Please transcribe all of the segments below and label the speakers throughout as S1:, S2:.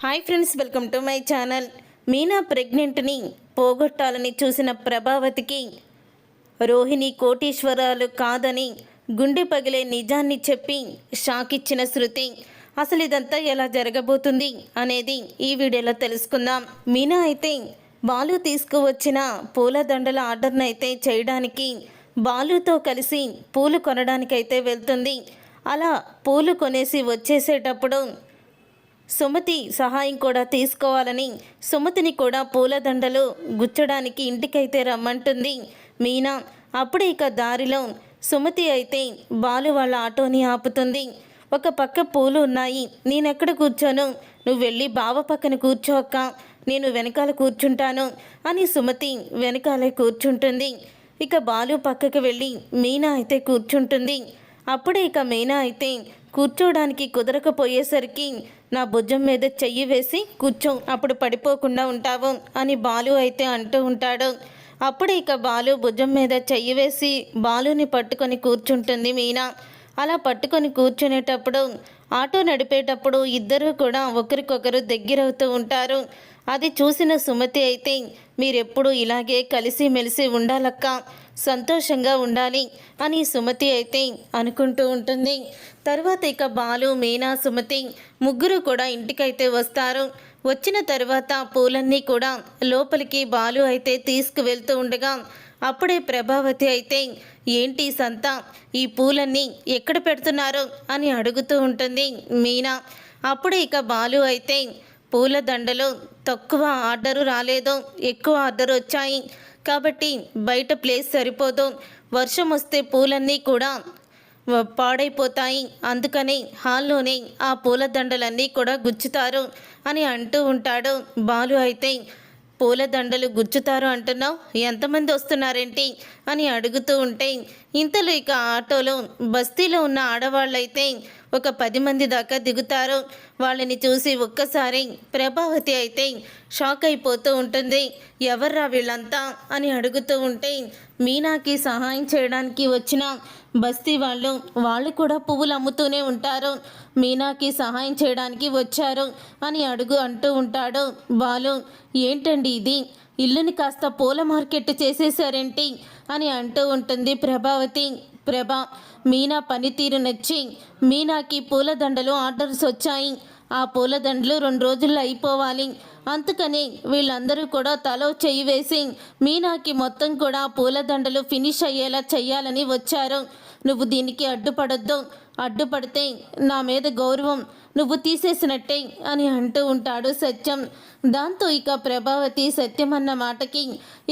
S1: Hi friends welcome to my channel. Meena ప్రెగ్నెంట్ని పోగొట్టాలని చూసిన ప్రభావతికి రోహిణి కోటీశ్వరాలు కాదని గుండె పగిలే నిజాన్ని చెప్పి షాక్ ఇచ్చిన శృతి అసలు ఇదంతా ఎలా జరగబోతుంది? అనేది ఈ వీడియోలో తెలుసుకుందాం. మీనా అయితే బాలు తీసుకువచ్చిన పూలదండల ఆర్డర్ని అయితే చేయడానికి బాలుతో కలిసి పూలు కొనడానికైతే వెళ్తుంది. అలా పూలు కొనేసి వచ్చేసేటప్పుడు సుమతి సహాయం కూడా తీసుకోవాలని సుమతిని కూడా పూలదండలు గుచ్చడానికి ఇంటికైతే రమ్మంటుంది మీనా. అప్పుడే ఇక దారిలో సుమతి అయితే బాలు వాళ్ళ ఆటోని ఆపుతుంది. ఒక పక్క పూలు ఉన్నాయి. నేనెక్కడ కూర్చోను? నువ్వు వెళ్ళి బావ పక్కన కూర్చో అక్క. నేను వెనకాల కూర్చుంటాను అని సుమతి వెనకాలే కూర్చుంటుంది. ఇక బాలు పక్కకు వెళ్ళి మీనా అయితే కూర్చుంటుంది. అప్పుడే ఇక మీనా అయితే కూర్చోడానికి కుదరకపోయేసరికి నా భుజం మీద చెయ్యి వేసి కూర్చో అప్పుడు పడిపోకుండా ఉంటావు అని బాలు అయితే అంటూ ఉంటాడు. అప్పుడే ఇక బాలు భుజం మీద చెయ్యి వేసి బాలుని పట్టుకొని కూర్చుంటుంది మీనా. అలా పట్టుకొని కూర్చునేటప్పుడు ఆటో నడిపేటప్పుడు ఇద్దరు కూడా ఒకరికొకరు దగ్గరవుతూ ఉంటారు. అది చూసిన సుమతి అయితే మీరెప్పుడు ఇలాగే కలిసిమెలిసి ఉండాలక్క సంతోషంగా ఉండాలి అని సుమతి అయితే అనుకుంటూ ఉంటుంది. తర్వాత ఇక బాలు మీనా సుమతి ముగ్గురు కూడా ఇంటికైతే వస్తారు. వచ్చిన తర్వాత పూలన్నీ కూడా లోపలికి బాలు అయితే తీసుకువెళ్తూ ఉండగా అప్పుడే ప్రభావతి అయితే ఏంటి సంత ఈ పూలన్నీ ఎక్కడ పెడుతున్నారు? అని అడుగుతూ ఉంటుంది మీనా. అప్పుడే ఇక బాలు అయితే పూల దండలు తక్కువ ఆర్డరు రాలేదు ఎక్కువ ఆర్డర్ వచ్చాయి. కాబట్టి బయట ప్లేస్ సరిపోదు. వర్షం వస్తే పూలన్నీ కూడా పాడైపోతాయి. అందుకని హాల్లోనే ఆ పూల దండలన్నీ కూడా గుచ్చుతారు అని అంటూ ఉంటాడు బాలు అయితే. పూలదండలు గుచ్చుతారు అంటున్నావు? ఎంతమంది వస్తున్నారేంటి? అని అడుగుతూ ఉంటే ఇంతలో ఇక ఆటోలో బస్తీలో ఉన్న ఆడవాళ్ళైతే ఒక పది మంది దాకా దిగుతారు. వాళ్ళని చూసి ఒక్కసారి ప్రభావతి అయితే షాక్ అయిపోతూ ఉంటుంది. ఎవర్రా వీళ్ళంతా అని అడుగుతూ ఉంటే మీనాకి సహాయం చేయడానికి వచ్చిన బస్తీ వాళ్ళు వాళ్ళు కూడా పువ్వులు అమ్ముతూనే ఉంటారు. మీనాకి సహాయం చేయడానికి వచ్చారు అని అడుగు అంటూ ఉంటాడు. బాలు ఏంటండి ఇది? ఇల్లుని కాస్త పూల మార్కెట్ చేసేసారేంటి అని అంటూ ఉంటుంది ప్రభావతి. ప్రభా మీనా పనితీరు నచ్చి మీనాకి పూలదండలు ఆర్డర్స్ వచ్చాయి. ఆ పూలదండలు రెండు రోజుల్లో అయిపోవాలి. అందుకని వీళ్ళందరూ కూడా తలో చెయ్యి వేసి మీనాకి మొత్తం కూడా పూలదండలు ఫినిష్ అయ్యేలా చెయ్యాలని వచ్చారు. నువ్వు దీనికి అడ్డుపడొద్దు. అడ్డుపడితే నా మీద గౌరవం నువ్వు తీసేసినట్టే అని అంటూ ఉంటాడు సత్యం. దాంతో ఇక ప్రభావతి సత్యం అన్న మాటకి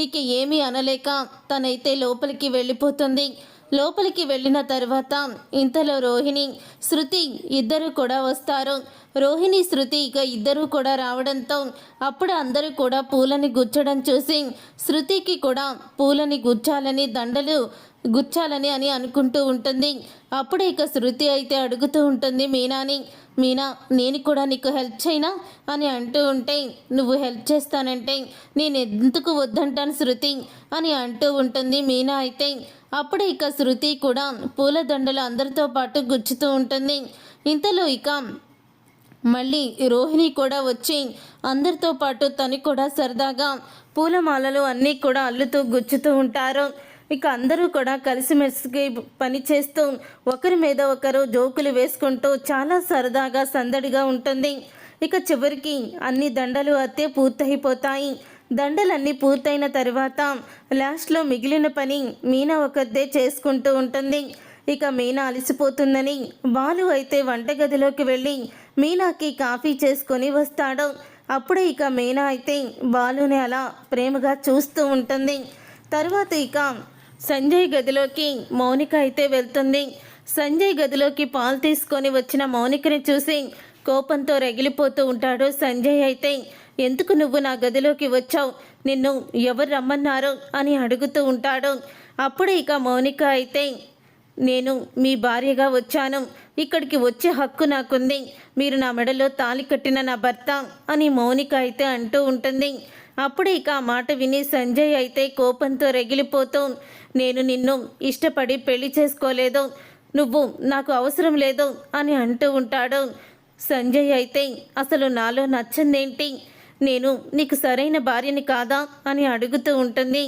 S1: ఇక ఏమీ అనలేక తనైతే లోపలికి వెళ్ళిపోతుంది. లోపలికి వెళ్ళిన తర్వాత ఇంతలో రోహిణి శృతి ఇద్దరు కూడా వస్తారు. రోహిణి శృతి ఇక ఇద్దరు కూడా రావడంతో అప్పుడు అందరూ కూడా పూలని గుచ్చడం చూసి శృతికి కూడా పూలని గుచ్చాలని దండలు గుచ్చాలని అని అనుకుంటూ ఉంటుంది. అప్పుడు ఇక శృతి అయితే అడుగుతూ ఉంటుంది మీనాని మీనా నేను కూడా నీకు హెల్ప్ చేయనా? అని అంటూ ఉంటే నువ్వు హెల్ప్ చేస్తానంటే నేను ఎందుకు వద్దంటాను శృతి? అని అంటూ ఉంటుంది. మీనా అయితే అప్పుడు ఇక శృతి కూడా పూలదండలు అందరితో పాటు గుచ్చుతూ ఉంటుంది. ఇంతలో ఇక మళ్ళీ రోహిణి కూడా వచ్చి అందరితో పాటు తను కూడా సరదాగా పూలమాలలు అన్నీ కూడా అల్లుతూ గుచ్చుతూ ఉంటారు. ఇక అందరూ కూడా కలిసిమెలిసి పని చేస్తూ ఒకరి మీద ఒకరు జోకులు వేసుకుంటూ చాలా సరదాగా సందడిగా ఉంటుంది. ఇక చివరికి అన్ని దండలు అత్తే పూర్తయిపోతాయి. దండలన్నీ పూర్తయిన తర్వాత లాస్ట్లో మిగిలిన పని మీనా ఒకదే చేసుకుంటూ ఉంటుంది. ఇక మీనా అలసిపోతుందని బాలు అయితే వంటగదిలోకి వెళ్ళి మీనాకి కాఫీ చేసుకొని వస్తాడు. అప్పుడే ఇక మీనా అయితే బాలుని అలా ప్రేమగా చూస్తూ ఉంటుంది. తర్వాత ఇక సంజయ్ గదిలోకి మౌనిక అయితే వెళ్తుంది. సంజయ్ గదిలోకి పాలు తీసుకొని వచ్చిన మౌనికని చూసి కోపంతో రగిలిపోతూ ఉంటాడు సంజయ్ అయితే. ఎందుకు నువ్వు నా గదిలోకి వచ్చావు? నిన్ను ఎవరు రమ్మన్నారు అని అడుగుతూ ఉంటాడు. అప్పుడు ఇక మౌనిక అయితే నేను మీ భార్యగా వచ్చాను. ఇక్కడికి వచ్చే హక్కు నాకుంది. మీరు నా మెడలో తాలి కట్టిన నా భర్త అని మౌనిక అయితే అంటూ ఉంటుంది. అప్పుడు ఇక ఆ మాట విని సంజయ్ అయితే కోపంతో రగిలిపోతూ నేను నిన్ను ఇష్టపడి పెళ్ళి చేసుకోలేదు. నువ్వు నాకు అవసరం లేదు అని అంటూ ఉంటాడు. సంజయ్ అయితే అసలు నాలో నచ్చిందేంటి? నేను నీకు సరైన భార్యని కాదా అని అడుగుతూ ఉంటుంది.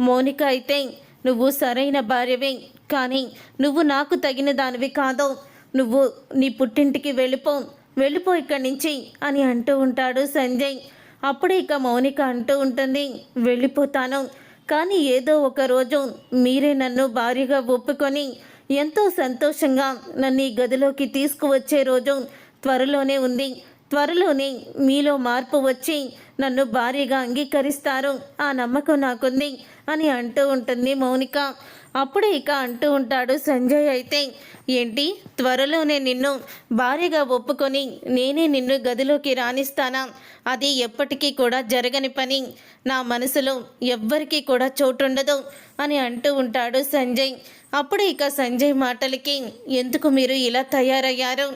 S1: మోనిక అయితే నువ్వు సరైన భార్యవే కానీ నువ్వు నాకు తగిన దానివి కాదు. నువ్వు నీ పుట్టింటికి వెళ్ళిపో వెళ్ళిపో ఇక్కడి నుంచి అని అంటూ ఉంటాడు సంజయ్. అప్పుడే ఇక మౌనిక అంటూ ఉంటుంది వెళ్ళిపోతాను. కానీ ఏదో ఒక రోజు మీరే నన్ను భార్యగా ఒప్పుకొని ఎంతో సంతోషంగా నన్ను ఈ గదిలోకి తీసుకువచ్చే రోజు త్వరలోనే ఉంది. త్వరలోనే మీలో మార్పు వచ్చి నన్ను భారీగా అంగీకరిస్తారు. ఆ నమ్మకం నాకుంది అని అంటూ ఉంటుంది మౌనిక. అప్పుడే ఇక అంటూ ఉంటాడు సంజయ్ అయితే ఏంటి? త్వరలోనే నిన్ను భారీగా ఒప్పుకొని నేనే నిన్ను గదిలోకి రాణిస్తానా అది ఎప్పటికీ కూడా జరగని పని. నా మనసులో ఎవ్వరికీ కూడా చోటుండదు అని అంటూ ఉంటాడు సంజయ్. అప్పుడు ఇక సంజయ్ మాటలకి ఎందుకు మీరు ఇలా తయారయ్యారు?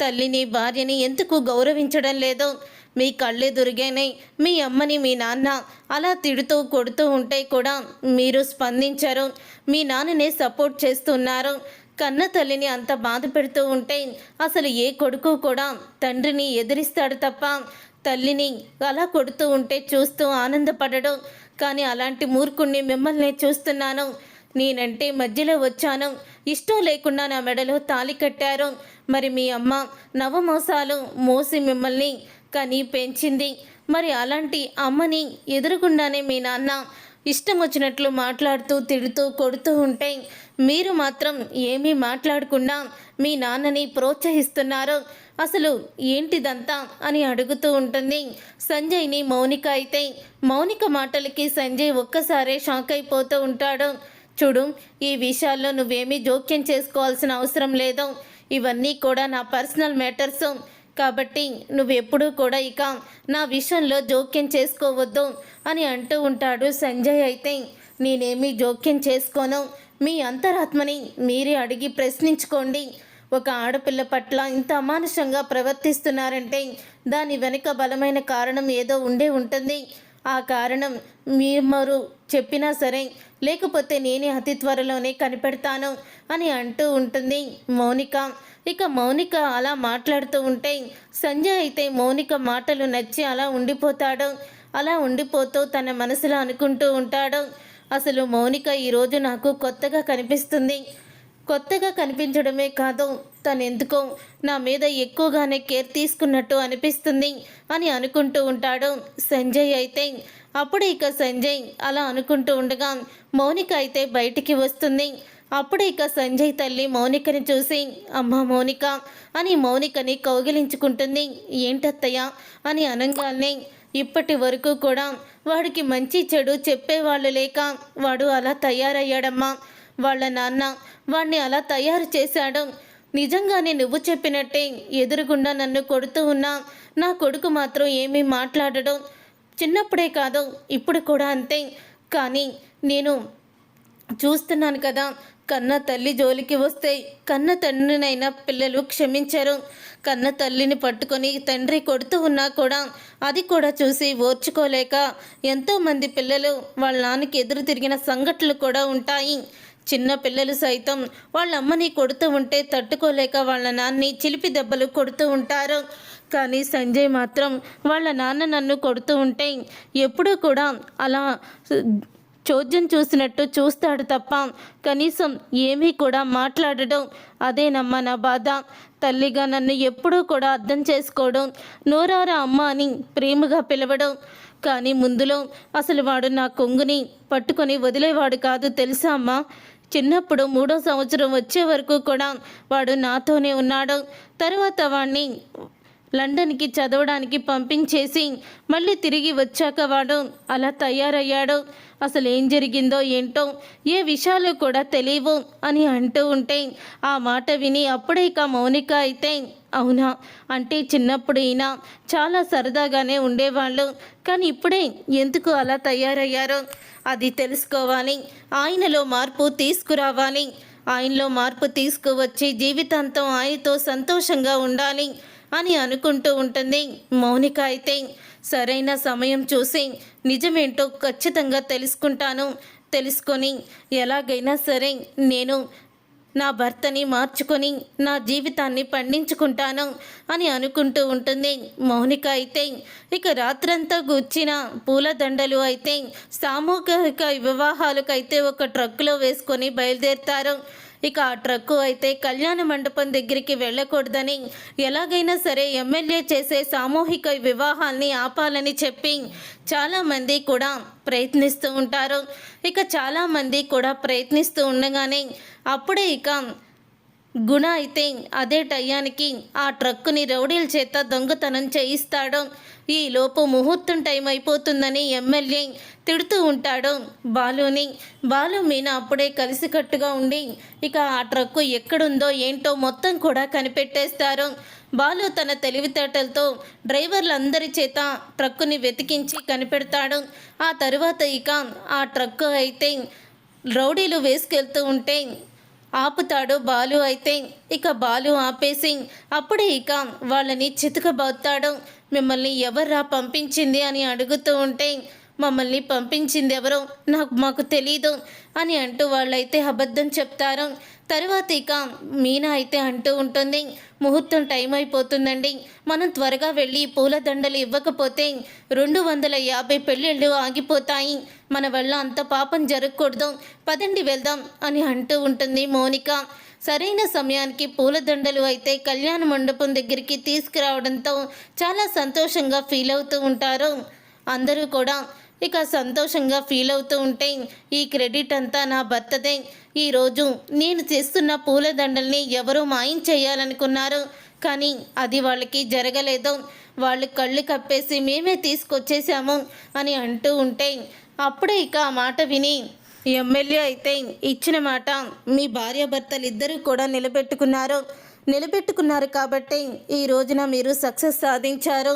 S1: తల్లిని భార్యని ఎందుకు గౌరవించడం లేదు మీ కళ్ళే దొరిగాయి మీ అమ్మని మీ నాన్న అలా తిడుతూ కొడుతూ ఉంటే కూడా మీరు స్పందించారు. మీ నాన్ననే సపోర్ట్ చేస్తున్నారు. కన్న తల్లిని అంత బాధ పెడుతూ ఉంటే అసలు ఏ కొడుకు కూడా తండ్రిని ఎదిరిస్తాడు తప్ప తల్లిని అలా కొడుతూ ఉంటే చూస్తూ ఆనందపడడం. కానీ అలాంటి మూర్ఖుణ్ణి మిమ్మల్ని చూస్తున్నాను. నేనంటే మధ్యలో వచ్చాను. ఇష్టం లేకుండా నా మెడలో తాలి కట్టారు. మరి మీ అమ్మ నవమోసాలు మోసి మిమ్మల్ని కని పెంచింది. మరి అలాంటి అమ్మని ఎదురుగుండానే మీ నాన్న ఇష్టం వచ్చినట్లు మాట్లాడుతూ తిడుతూ కొడుతూ ఉంటే మీరు మాత్రం ఏమీ మాట్లాడకుండా మీ నాన్నని ప్రోత్సహిస్తున్నారు. అసలు ఏంటిదంతా అని అడుగుతూ ఉంటుంది. సంజయ్ని మౌనిక అయితే మౌనిక మాటలకి సంజయ్ ఒక్కసారే షాక్ అయిపోతూ ఉంటాడు. చూడు ఈ విషయాల్లో నువ్వేమీ జోక్యం చేసుకోవాల్సిన అవసరం లేదు. ఇవన్నీ కూడా నా పర్సనల్ మ్యాటర్స్. కాబట్టి నువ్వెప్పుడూ కూడా ఇక నా విషయంలో జోక్యం చేసుకోవద్దు అని అంటూ ఉంటాడు సంజయ్ అయితే. నేనేమీ జోక్యం చేసుకోను. మీ అంతరాత్మని మీరే అడిగి ప్రశ్నించుకోండి. ఒక ఆడపిల్ల పట్ల ఇంత అమానుషంగా ప్రవర్తిస్తున్నారంటే దాని వెనుక బలమైన కారణం ఏదో ఉండే ఉంటుంది. ఆ కారణం మీరు చెప్పినా సరే లేకపోతే నేనే అతి త్వరలోనే కనిపెడతాను అని అంటూ ఉంటుంది మౌనిక. ఇక మౌనిక అలా మాట్లాడుతూ ఉంటే సంజయ్ అయితే మౌనిక మాటలు నచ్చి అలా ఉండిపోతాడు. అలా ఉండిపోతూ తన మనసులో అనుకుంటూ ఉంటాడు. అసలు మౌనిక ఈరోజు నాకు కొత్తగా కనిపిస్తుంది. కొత్తగా కనిపించడమే కాదు తను ఎందుకో నా మీద ఎక్కువగానే కేర్ తీసుకున్నట్టు అనిపిస్తుంది అని అనుకుంటూ ఉంటాడు సంజయ్ అయితే. అప్పుడు ఇక సంజయ్ అలా అనుకుంటూ ఉండగా మౌనిక అయితే బయటికి వస్తుంది. అప్పుడు ఇక సంజయ్ తల్లి మౌనికని చూసి అమ్మ మౌనిక అని మౌనికని కౌగిలించుకుంటుంది. ఏంటత్తయ్య? అని అనగానే ఇప్పటి వరకు కూడా వాడికి మంచి చెడు చెప్పేవాళ్ళు లేక వాడు అలా తయారయ్యాడమ్మా. వాళ్ళ నాన్న వాణ్ణి అలా తయారు చేశాడు. నిజంగానే నువ్వు చెప్పినట్టే ఎదురుగుండా నన్ను కొడుతూ ఉన్నా నా కొడుకు మాత్రం ఏమీ మాట్లాడడం. చిన్నప్పుడే కాదు ఇప్పుడు కూడా అంతే. కానీ నేను చూస్తున్నాను కదా కన్న తల్లి జోలికి వస్తే కన్న తండ్రినైనా పిల్లలు క్షమించరు. కన్న తల్లిని పట్టుకొని తండ్రి కొడుతూ ఉన్నా కూడా అది కూడా చూసి ఓర్చుకోలేక ఎంతోమంది పిల్లలు వాళ్ళ నాన్నకి ఎదురు తిరిగిన సంఘటనలు కూడా ఉంటాయి. చిన్న పిల్లలు సైతం వాళ్ళ అమ్మని కొడుతూ ఉంటే తట్టుకోలేక వాళ్ళ నాన్ని చిలిపి దెబ్బలు కొడుతూ ఉంటారు. కానీ సంజయ్ మాత్రం వాళ్ళ నాన్న నన్ను కొడుతూ ఉంటే ఎప్పుడూ కూడా అలా చోద్యం చూసినట్టు చూస్తాడు తప్ప కనీసం ఏమీ కూడా మాట్లాడడం అదేనమ్మా నా బాధ. తల్లిగా నన్ను ఎప్పుడూ కూడా అర్థం చేసుకోవడం నోరారా అమ్మ అని ప్రేమగా పిలవడం. కానీ ముందులో అసలు వాడు నా కొంగుని పట్టుకొని వదిలేవాడు కాదు తెలుసా అమ్మా? చిన్నప్పుడు మూడో సంవత్సరం వచ్చే వరకు కూడా వాడు నాతోనే ఉన్నాడు. తర్వాత వాడిని లండన్కి చదవడానికి పంపించేసి మళ్ళీ తిరిగి వచ్చాక వాడు అలా తయారయ్యాడు. అసలు ఏం జరిగిందో ఏంటో ఏ విషయాలు కూడా తెలియవు అని అంటూ ఉంటే ఆ మాట విని అప్పుడే ఇక మౌనిక అయితే అవునా? అంటే చిన్నప్పుడు ఈయన చాలా సరదాగానే ఉండేవాళ్ళు. కానీ ఇప్పుడే ఎందుకు అలా తయారయ్యారో? అది తెలుసుకోవాలి. ఆయనలో మార్పు తీసుకురావాలి. ఆయనలో మార్పు తీసుకువచ్చి జీవితాంతం ఆయనతో సంతోషంగా ఉండాలి. అని అనుకుంటూ ఉంటుంది. మౌనిక అయితే సరైన సమయం చూసి నిజమేంటో ఖచ్చితంగా తెలుసుకుంటాను. తెలుసుకొని ఎలాగైనా సరే నేను నా భర్తని మార్చుకొని నా జీవితాన్ని పండించుకుంటాను అని అనుకుంటూ ఉంటుంది. మౌనిక అయితే ఇక రాత్రంతా గుచ్చిన పూలదండలు అయితే సామూహిక వివాహాలకైతే ఒక ట్రక్కులో వేసుకొని బయలుదేరుతారు. ఇక ఆ ట్రక్కు అయితే కళ్యాణ మండపం దగ్గరికి వెళ్ళకూడదని ఎలాగైనా సరే ఎమ్మెల్యే చేసే సామూహిక వివాహాల్ని ఆపాలని చెప్పి చాలామంది కూడా ప్రయత్నిస్తూ ఉంటారు. ఇక చాలామంది కూడా ప్రయత్నిస్తూ ఉండగానే అప్పుడే ఇక గుణ అయితే అదే టయానికి ఆ ట్రక్కుని రౌడీల చేత దొంగతనం చేయిస్తాడు. ఈ లోపు ముహూర్తం టైం అయిపోతుందని ఎమ్మెల్యే తిడుతూ ఉంటాడు. బాలుని బాలు మీన అప్పుడే కలిసికట్టుగా ఉండి ఇక ఆ ట్రక్కు ఎక్కడుందో ఏంటో మొత్తం కూడా కనిపెట్టేస్తారు. బాలు తన తెలివితేటలతో డ్రైవర్లందరి చేత ట్రక్కుని వెతికించి కనిపెడతాడు. ఆ తరువాత ఇక ఆ ట్రక్కు అయితే రౌడీలు వేసుకెళ్తూ ఉంటే ఆపుతాడు బాలు అయితే. ఇక బాలు ఆపేసి అప్పుడే ఇక వాళ్ళని చితకబోతాడు. మిమ్మల్ని ఎవర్రా పంపించింది అని అడుగుతూ ఉంటే మమ్మల్ని పంపించింది ఎవరో నాకు మాకు తెలీదు అని అంటూ వాళ్ళైతే అబద్ధం చెప్తారు. తర్వాత ఇక మీనా అయితే అంటూ ఉంటుంది ముహూర్తం టైం అయిపోతుందండి. మనం త్వరగా వెళ్ళి పూలదండలు ఇవ్వకపోతే రెండు వందల యాభై పెళ్ళిళ్ళు ఆగిపోతాయి. మన వల్ల అంత పాపం జరగకూడదు. పదండి వెళ్దాం అని అంటూ ఉంటుంది మోనిక. సరైన సమయానికి పూలదండలు అయితే కళ్యాణ మండపం దగ్గరికి తీసుకురావడంతో చాలా సంతోషంగా ఫీల్ అవుతూ ఉంటారు. అందరూ కూడా ఇక సంతోషంగా ఫీల్ అవుతూ ఉంటే ఈ క్రెడిట్ అంతా నా భర్తదే. ఈరోజు నేను చేస్తున్న పూలదండల్ని ఎవరో మాయం చేయాలనుకున్నారు. కానీ అది వాళ్ళకి జరగలేదు. వాళ్ళు కళ్ళు కప్పేసి మేమే తీసుకొచ్చేసాము అని అంటూ ఉంటే అప్పుడే ఇక ఆ మాట విని ఎమ్మెల్యే అయితే ఇచ్చిన మాట మీ భార్యాభర్తలు ఇద్దరూ కూడా నిలబెట్టుకున్నారు. నిలబెట్టుకున్నారు కాబట్టి ఈ రోజున మీరు సక్సెస్ సాధించారు.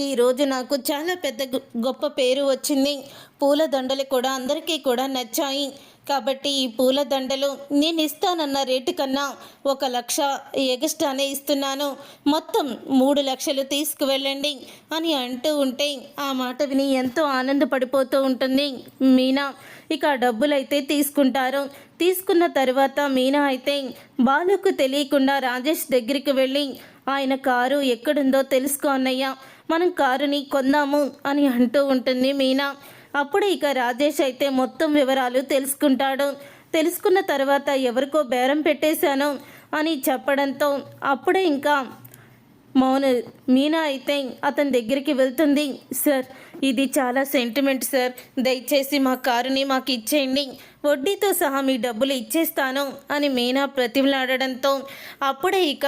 S1: ఈ రోజు నాకు చాలా పెద్ద గొప్ప పేరు వచ్చింది. పూల దండలు కూడా అందరికీ కూడా నచ్చాయి. కాబట్టి ఈ పూల దండలు నేను ఇస్తానన్న రేటు కన్నా ఒక లక్ష ఎగస్ట్రానే ఇస్తున్నాను. మొత్తం మూడు లక్షలు తీసుకువెళ్ళండి అని అంటూ ఉంటే ఆ మాట విని ఎంతో ఆనందపడిపోతూ ఉంటుంది మీనా. ఇక డబ్బులైతే తీసుకుంటారు. తీసుకున్న తర్వాత మీనా అయితే బాలుకు తెలియకుండా రాజేష్ దగ్గరికి వెళ్ళి ఆయన కారు ఎక్కడుందో తెలుసుకో అన్నయ్య. మనం కారుని కొందాము అని అంటూ ఉంటుంది మీనా. అప్పుడు ఇక రాజేష్ అయితే మొత్తం వివరాలు తెలుసుకుంటాడు. తెలుసుకున్న తర్వాత ఎవరికో బేరం పెట్టేశాను అని చెప్పడంతో అప్పుడే ఇంకా మౌన మీనా అయితే అతని దగ్గరికి వెళ్తుంది. సార్ ఇది చాలా సెంటిమెంట్ సార్. దయచేసి మా కారుని మాకు ఇచ్చేయండి. వడ్డీతో సహా మీ డబ్బులు ఇచ్చేస్తాను అని మీనా ప్రతిమలాడడంతో అప్పుడే ఇక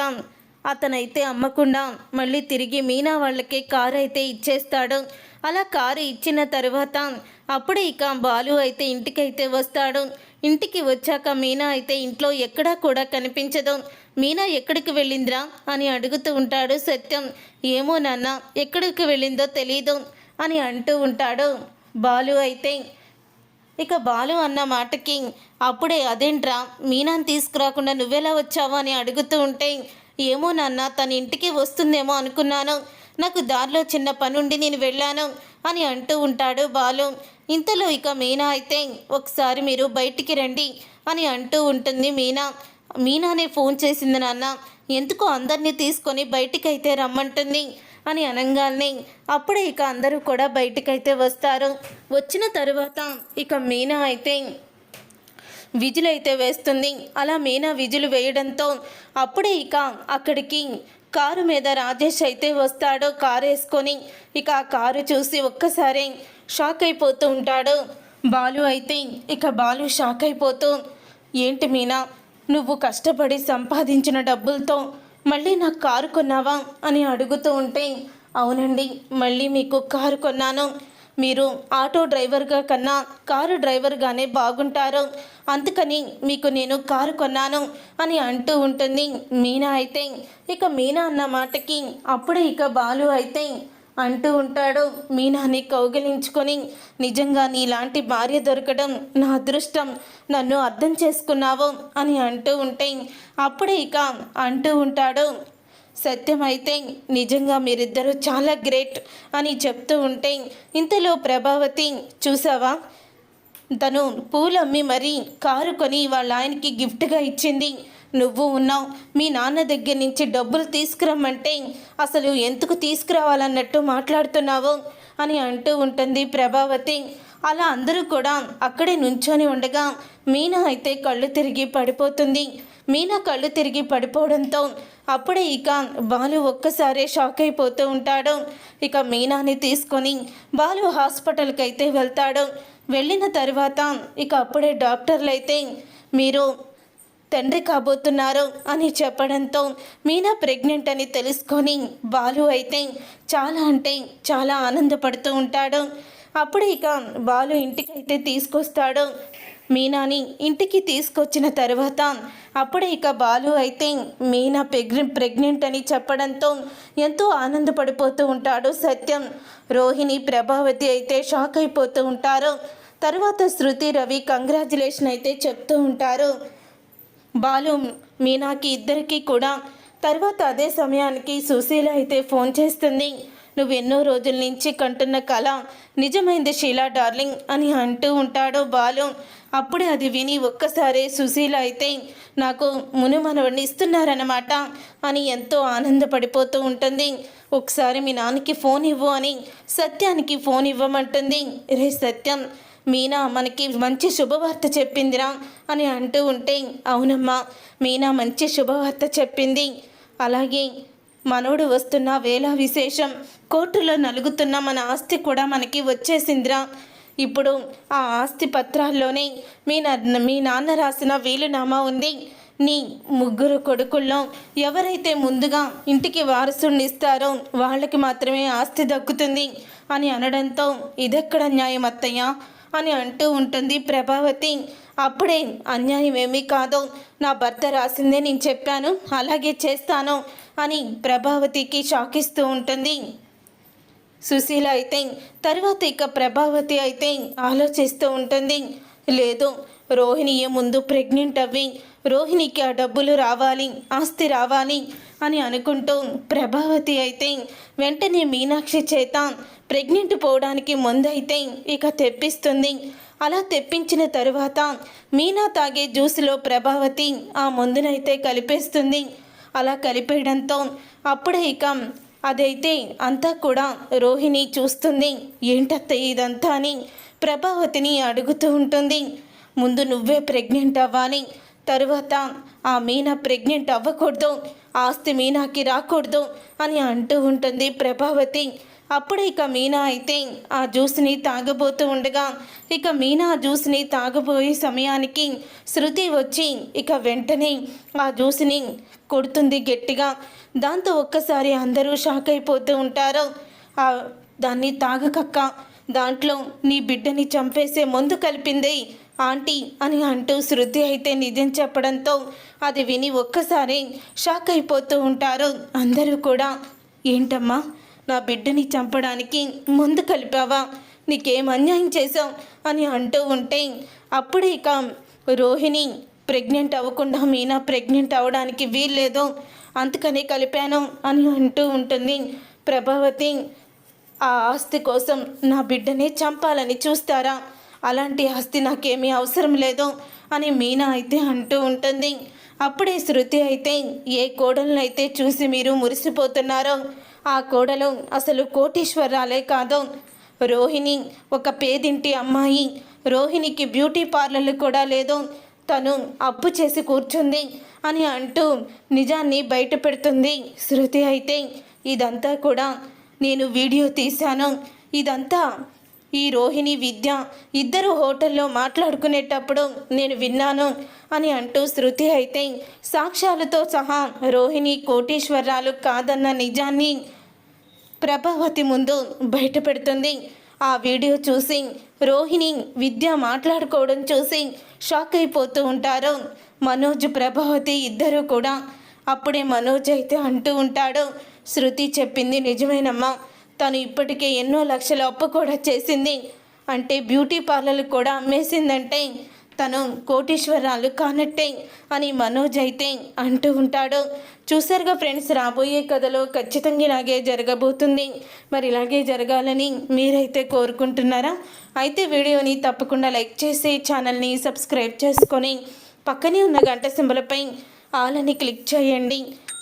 S1: అతనైతే అమ్మకుండా మళ్ళీ తిరిగి మీనా వాళ్ళకి కారు అయితే ఇచ్చేస్తాడు. అలా కారు ఇచ్చిన తర్వాత అప్పుడే ఇక బాలు అయితే ఇంటికైతే వస్తాడు. ఇంటికి వచ్చాక మీనా అయితే ఇంట్లో ఎక్కడా కూడా కనిపించదు. మీనా ఎక్కడికి వెళ్ళిందిరా అని అడుగుతూ ఉంటాడు సత్యం. ఏమో నాన్న ఎక్కడికి వెళ్ళిందో తెలియదు అని అంటూ ఉంటాడు బాలు అయితే. ఇక బాలు అన్న మాటకి అప్పుడే అదేంట్రా మీనాను తీసుకురాకుండా నువ్వెలా వచ్చావు అని అడుగుతూ ఉంటే ఏమో నాన్న తన ఇంటికి వస్తుందేమో అనుకున్నాను. నాకు దారిలో చిన్న పనుండి నేను వెళ్ళాను అని అంటూ ఉంటాడు బాలు. ఇంతలో ఇక మీనా అయితే ఒకసారి మీరు బయటికి రండి అని అంటూ ఉంటుంది మీనా. మీనానే ఫోన్ చేసింది నాన్న. ఎందుకో అందరినీ తీసుకొని బయటికైతే రమ్మంటుంది? అని అనగానే. అప్పుడే ఇక అందరూ కూడా బయటికైతే వస్తారు. వచ్చిన తర్వాత ఇక మీనా అయితే విజిల్ అయితే వేస్తుంది. అలా మీనా విజులు వేయడంతో అప్పుడే ఇక అక్కడికి కారు మీద రాజేష్ అయితే వస్తాడు కారు వేసుకొని ఇక ఆ కారు చూసి ఒక్కసారి షాక్ అయిపోతూ ఉంటాడు. బాలు అయితే ఇక బాలు షాక్ అయిపోతూ ఏంటి మీనా నువ్వు కష్టపడి సంపాదించిన డబ్బులతో మళ్ళీ నాకు కారు కొన్నావా? అని అడుగుతూ ఉంటే అవునండి మళ్ళీ మీకు కారు కొన్నాను. మీరు ఆటో డ్రైవర్గా కన్నా కారు డ్రైవర్గానే బాగుంటారు. అందుకని మీకు నేను కారు కొన్నాను అని అంటూ ఉంటుంది మీనా అయితే. ఇక మీనా అన్న మాటకి అప్పుడే ఇక బాలు అయితే అంటూ ఉంటాడు. మీనాని కౌగిలించుకొని నిజంగా నీలాంటి భార్య దొరకడం నా అదృష్టం. నన్ను అర్థం చేసుకున్నావు అని అంటూ ఉంటే అప్పుడే ఇక అంటూ ఉంటాడు. సత్యమైతే నిజంగా మీరిద్దరూ చాలా గ్రేట్ అని చెప్తూ ఉంటే ఇంతలో ప్రభావతి చూసావా? తను పూలమ్మి మరీ కారు కొని వాళ్ళ ఆయనకి గిఫ్ట్గా ఇచ్చింది. నువ్వు ఉన్నావు మీ నాన్న దగ్గర నుంచి డబ్బులు తీసుకురమ్మంటే అసలు ఎందుకు తీసుకురావాలన్నట్టు మాట్లాడుతున్నావు? అని అంటూ ఉంటుంది ప్రభావతి. అలా అందరూ కూడా అక్కడే నుంచొని ఉండగా మీనా అయితే కళ్ళు తిరిగి పడిపోతుంది. మీనా కళ్ళు తిరిగి పడిపోవడంతో అప్పుడే ఇక బాలు ఒక్కసారే షాక్ అయిపోతూ ఉంటాడు. ఇక మీనాని తీసుకొని బాలు హాస్పిటల్కి అయితే వెళ్తాడు. వెళ్ళిన తర్వాత ఇక అప్పుడే డాక్టర్లు అయితే మీరు తండ్రి కాబోతున్నారు అని చెప్పడంతో మీనా ప్రెగ్నెంట్ అని తెలుసుకొని బాలు అయితే చాలా అంటే చాలా ఆనందపడుతూ ఉంటాడు. అప్పుడు ఇక బాలు ఇంటికైతే తీసుకొస్తాడు. మీనాని ఇంటికి తీసుకొచ్చిన తర్వాత అప్పుడే ఇక బాలు అయితే మీనా ప్రెగ్నె ప్రెగ్నెంట్ అని చెప్పడంతో ఎంతో ఆనందపడిపోతూ ఉంటాడు సత్యం. రోహిణి ప్రభావతి అయితే షాక్ అయిపోతూ ఉంటారు. తర్వాత శృతి రవి కంగ్రాచులేషన్ అయితే చెప్తూ ఉంటారు. బాలు మీనాకి ఇద్దరికీ కూడా తర్వాత అదే సమయానికి సుశీల అయితే ఫోన్ చేస్తుంది. నువ్వు ఎన్నో రోజుల నుంచి కంటున్న కళ నిజమైంది షీలా డార్లింగ్ అని అంటూ ఉంటాడు బాలు. అప్పుడే అది విని ఒక్కసారే సుశీల అయితే నాకు మునుమనవడిని ఇస్తున్నారన్నమాట అని ఎంతో ఆనందపడిపోతూ ఉంటుంది. ఒకసారి మీ నాన్నకి ఫోన్ ఇవ్వు అని సత్యానికి ఫోన్ ఇవ్వమంటుంది. రే సత్యం మీనా మనకి మంచి శుభవార్త చెప్పిందిరా అని అంటూ ఉంటే అవునమ్మా మీనా మంచి శుభవార్త చెప్పింది. అలాగే మనోడు వస్తున్న వేళ విశేషం. కోర్టులో నలుగుతున్న మన ఆస్తి కూడా మనకి వచ్చేసిందిరా. ఇప్పుడు ఆ ఆస్తి పత్రాల్లోనే మీ నా మీ నాన్న రాసిన వీలునామా ఉంది. నీ ముగ్గురు కొడుకుల్లో ఎవరైతే ముందుగా ఇంటికి వారసునిస్తారో వాళ్ళకి మాత్రమే ఆస్తి దక్కుతుంది అని అనడంతో ఇదెక్కడ న్యాయం అత్తయ్య అని అంటూ ఉంటుంది ప్రభావతి. అప్పుడే అన్యాయం ఏమీ కాదు నా భర్త రాసిందే నేను చెప్పాను అలాగే చేస్తాను అని ప్రభావతికి షాకిస్తూ ఉంటుంది. సుశీల అయితే తర్వాత ఇక ప్రభావతి అయితే ఆలోచిస్తూ ఉంటుంది. లేదు రోహిణియే ముందు ప్రెగ్నెంట్ అవ్వి రోహిణికి ఆ డబ్బులు రావాలి ఆస్తి రావాలి అని అనుకుంటూ ప్రభావతి అయితే వెంటనే మీనాక్షి చేత ప్రెగ్నెంట్ పోవడానికి ముందైతే ఇక తెప్పిస్తుంది. అలా తెప్పించిన తరువాత మీనా తాగే జ్యూస్లో ప్రభావతి ఆ మందునైతే కలిపేస్తుంది. అలా కలిపేయడంతో అప్పుడే ఇక అదైతే అంతా కూడా రోహిణి చూస్తుంది. ఏంటత్తయ్య ఇదంతా అని ప్రభావతిని అడుగుతూ ఉంటుంది. ముందు నువ్వే ప్రెగ్నెంట్ అవ్వాలి. తరువాత ఆ మీనా ప్రెగ్నెంట్ అవ్వకూడదు. ఆస్తి మీనాకి రాకూడదు అని అంటూ ఉంటుంది ప్రభావతి. అప్పుడు ఇక మీనా అయితే ఆ జ్యూస్ని తాగబోతూ ఉండగా ఇక మీనా ఆ జ్యూస్ని తాగబోయే సమయానికి శృతి వచ్చి ఇక వెంటనే ఆ జ్యూస్ని కొడుతుంది గట్టిగా. దాంతో ఒక్కసారి అందరూ షాక్ అయిపోతూ ఉంటారు. ఆ దాన్ని తాగకక్క దాంట్లో నీ బిడ్డని చంపేసే మందు కలిపింది ఆంటీ అని అంటూ శృతి అయితే నిజం చెప్పడంతో అది విని ఒక్కసారి షాక్ అయిపోతూ ఉంటారు అందరూ కూడా. ఏంటమ్మా నా బిడ్డని చంపడానికి ముందు కలిపావా? నీకేం అన్యాయం చేశావు? అని అంటూ ఉంటే అప్పుడే ఇక రోహిణి ప్రెగ్నెంట్ అవ్వకుండా మీనా ప్రెగ్నెంట్ అవ్వడానికి వీల్లేదు. అందుకని కలిపాను అని అంటూ ఉంటుంది ప్రభావతి. ఆ ఆస్తి కోసం నా బిడ్డని చంపాలని చూస్తారా? అలాంటి ఆస్తి నాకేమీ అవసరం లేదు అని మీనా అయితే అంటూ ఉంటుంది. అప్పుడే శృతి అయితే ఏ కోడలనైతే చూసి మీరు మురిసిపోతున్నారో ఆ కోడలు అసలు కోటీశ్వరాలే కాదు. రోహిణి ఒక పేదింటి అమ్మాయి. రోహిణికి బ్యూటీ పార్లర్లు కూడా లేదు. తను అప్పు చేసి కూర్చుంది అని అంటూ నిజాన్ని బయట పెడుతుంది శృతి అయితే. ఇదంతా కూడా నేను వీడియో తీశాను. ఇదంతా ఈ రోహిణి విద్య ఇద్దరు హోటల్లో మాట్లాడుకునేటప్పుడు నేను విన్నాను అని అంటూ శృతి అయితే సాక్ష్యాలతో సహా రోహిణి కోటీశ్వరరాలు కాదన్న నిజాన్ని ప్రభావతి ముందు బయటపెడుతుంది. ఆ వీడియో చూసి రోహిణి విద్య మాట్లాడుకోవడం చూసి షాక్ అయిపోతూ ఉంటారు. మనోజ్ ప్రభావతి ఇద్దరు కూడా అప్పుడే మనోజ్ అయితే అంటూ ఉంటాడు. శృతి చెప్పింది నిజమేనమ్మా. తను ఇప్పటికే ఎన్నో లక్షల అప్పు కూడా చేసింది. అంటే బ్యూటీ పార్లర్ కూడా అమ్మేసిందంటే తను కోటీశ్వరాలు కానట్టే అని మనోజ్ అయితే అంటూ ఉంటాడు. చూసారుగా ఫ్రెండ్స్ రాబోయే కథలో ఖచ్చితంగా ఇలాగే జరగబోతుంది. మరి ఇలాగే జరగాలని మీరైతే కోరుకుంటున్నారా? అయితే వీడియోని తప్పకుండా లైక్ చేసి ఛానల్ని సబ్స్క్రైబ్ చేసుకొని పక్కనే ఉన్న గంట సింబలపై ఆల్ అని క్లిక్ చేయండి.